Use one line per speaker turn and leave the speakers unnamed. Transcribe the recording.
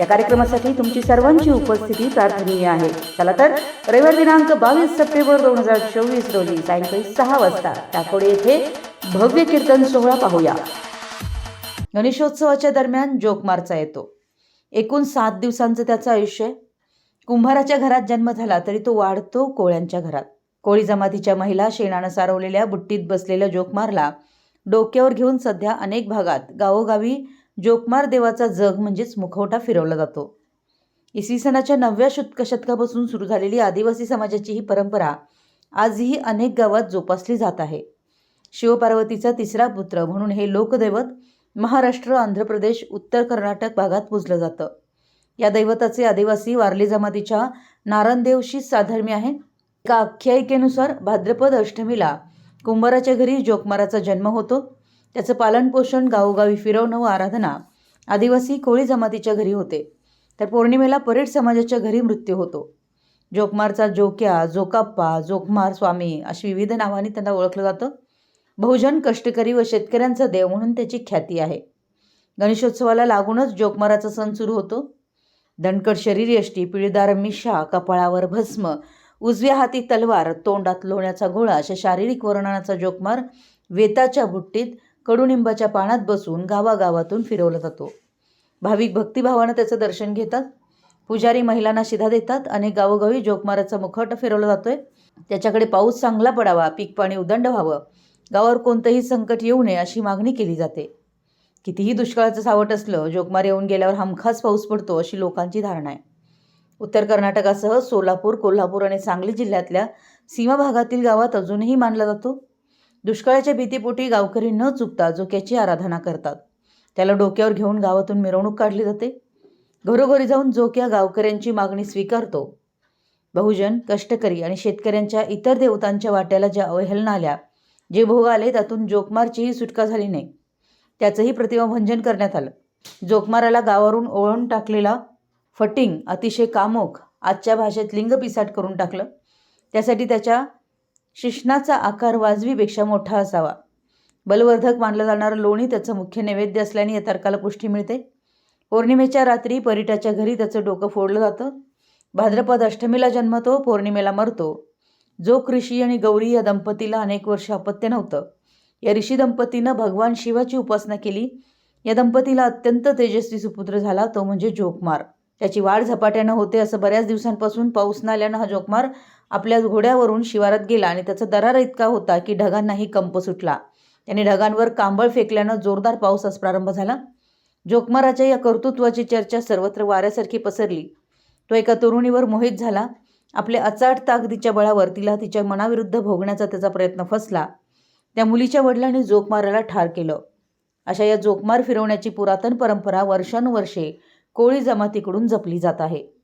या कार्यक्रमासाठी तुमची सर्वांची उपस्थिती प्रार्थनीय आहे. चला तर रविवार दिनांक बावीस सप्टेंबर दोन हजार चोवीस रोजी सायंकाळी सहा वाजता टाकोडे येथे भव्य कीर्तन सोहळा पाहूया. गणेशोत्सवाच्या दरम्यान जोकमारचा येतो. एकूण सात दिवसांचं त्याचं आयुष्य कुंभाराच्या घरात जन्म झाला तरी तो वाढतो कोळ्यांच्या घरात. कोळी जमातीच्या महिला शेणानं सारवलेल्या बुट्टीत बसलेल्या जोकमारला डोक्यावर घेऊन सध्या अनेक भागात गावोगावी जोकमार देवाचा जग म्हणजेच मुखवटा फिरवला जातो. इसवी सणाच्या नवव्या शतक शतकापासून सुरू झालेली आदिवासी समाजाची ही परंपरा आजही अनेक गावात जोपासली जात आहे. शिवपार्वतीचा तिसरा पुत्र म्हणून हे लोकदैवत महाराष्ट्र आंध्र प्रदेश उत्तर कर्नाटक भागात पूजलं जातं. या दैवताचे आदिवासी वारली जमातीच्या नारायणदेवशी साधर्म्य आहे. एका आख्यायिकेनुसार भाद्रपद अष्टमीला कुंभाराच्या घरी जोकमाराचा जन्म होतो. त्याचं पालनपोषण गावोगावी फिरवणं व आराधना आदिवासी कोळी जमातीच्या घरी होते. तर पौर्णिमेला परेड समाजाच्या घरी मृत्यू होतो. जोकमारचा जोक्या जोकाप्पा जोकमार स्वामी अशी विविध नावांनी त्यांना ओळखलं जातं. बहुजन कष्टकरी व शेतकऱ्यांचा देव म्हणून त्याची ख्याती आहे. गणेशोत्सवाला लागूनच जोकमाराचा सण सुरू होतो. दणकट शरीर यष्टी मिशा कपाळावर भस्म उजव्या हाती तलवार तोंडात लोण्याचा गोळा अशा शारीरिक वर्णनाचा जोकमार वेताच्या बुट्टीत कडुनिंबाच्या पाण्यात बसून गावागावातून फिरवला जातो. भाविक भक्तिभावानं त्याचं दर्शन घेतात. पुजारी महिलांना शिधा देतात अनेक गावोगावी जोकमाराचा मुखट फिरवला जातोय. त्याच्याकडे पाऊस चांगला पडावा पीक पाणी उदंड व्हावं गावावर कोणतंही संकट येऊ नये अशी मागणी केली जाते. कितीही दुष्काळाचं सावट असलं जोगमार येऊन गेल्यावर हमखास पाऊस पडतो अशी लोकांची धारणा आहे. उत्तर कर्नाटकासह सोलापूर कोल्हापूर आणि सांगली जिल्ह्यातल्या सीमा भागातील गावात अजूनही मानला जातो. दुष्काळाच्या भीतीपोटी गावकरी न चुकता जोक्याची आराधना करतात. त्याला डोक्यावर घेऊन गावातून मिरवणूक काढली जाते. घरोघरी जाऊन जोक्या गावकऱ्यांची मागणी स्वीकारतो. बहुजन कष्टकरी आणि शेतकऱ्यांच्या इतर देवतांच्या वाट्याला ज्या अवहेलना आल्या जे भोग आले त्यातून जोकमारचीही सुटका झाली नाही. त्याचंही प्रतिमाभंजन करण्यात आलं. जोकमाराला गावावरून ओळून टाकलेला फटिंग अतिशय कामोख आजच्या भाषेत लिंग पिसाट करून टाकलं. त्यासाठी त्याच्या शिश्नाचा आकार वाजवीपेक्षा मोठा असावा. बलवर्धक मानलं जाणारं लोणी त्याचं मुख्य नैवेद्य असल्याने या तर्काला पुष्टी मिळते. पौर्णिमेच्या रात्री परिटाच्या घरी त्याचं डोकं फोडलं जातं. भाद्रपद अष्टमीला जन्मतो पौर्णिमेला मरतो. जो ऋषी आणि गौरी या दंपतीला अनेक वर्ष अपत्य नव्हतं. या ऋषी दंपतीनं भगवान शिवाची उपासना केली. या दंपतीला अत्यंत तेजस्वी सुपुत्र झाला तो म्हणजे जोकमार त्याची वाढ झपाट्यानं होते असं बऱ्याच दिवसांपासून पाऊस न आल्यानं हा जोकमार आपल्या घोड्यावरून शिवारात गेला आणि त्याचा दरारा इतका होता की ढगांनाही कंप सुटला. त्याने ढगांवर कांबळ फेकल्यानं जोरदार पावसास प्रारंभ झाला. जोकमाराच्या या कर्तृत्वाची चर्चा सर्वत्र वाऱ्यासारखी पसरली. तो एका तरुणीवर मोहित झाला. आपल्या अचाट ताकदीच्या बळावर तिला तिच्या मनाविरुद्ध भोगण्याचा त्याचा प्रयत्न फसला. त्या मुलीच्या वडिलांनी जोकमाराला ठार केलं. अशा या जोकमार फिरवण्याची पुरातन परंपरा वर्षानुवर्षे कोळी जमातीकडून जपली जात आहे.